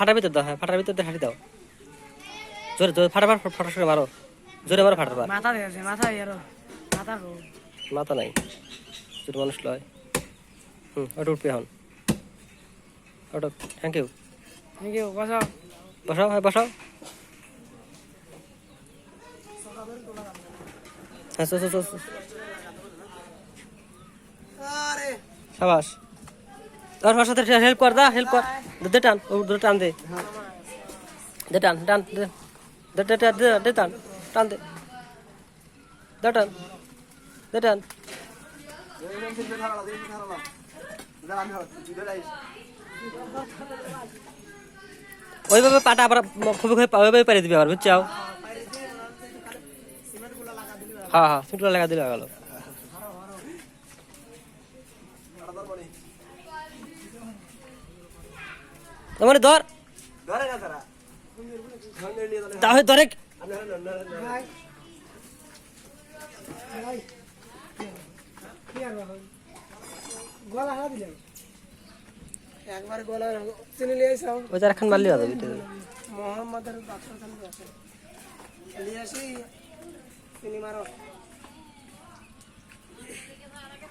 ফাটার ভিতর দাও হ্যাঁ ফাটার ভিতর দিয়ে হাঁটি দাও। জোরে জোরে ফাটাবার ফাটার সঙ্গে মারো। জোরে মারো ফাটার বার মাথা দিয়েছে মাথা ইয়ারো মাথা গো। মাথা নাই। ছোট মানুষ লয়। হুম ওটা উঠবে এখন। ওটা থ্যাংক ইউ থ্যাংক ইউ বসাও। বসাও হ্যাঁ বসাও। হ্যাঁ। সাবাস। আর ওর সাথে হেল্প কর দা হেল্প কর। দে, দে টান ও দে টান দে। দে টান টান দে। দে দে দে টান টান দে। দে টান দে টান। ওইভাবে পাটা আবার খুবই খুবই ওইভাবে পারে দিবে আবার বুঝছাও হ্যাঁ হ্যাঁ সিটগুলো লাগা দিলে গেল। তোমার ধর। তাহলে ধরে একবার গলা চিনি লিয়ে আইসাও ওই তার এখন মারলি হবে মোহাম্মদের আছে। লিয়ে আসি। চিনি মারো।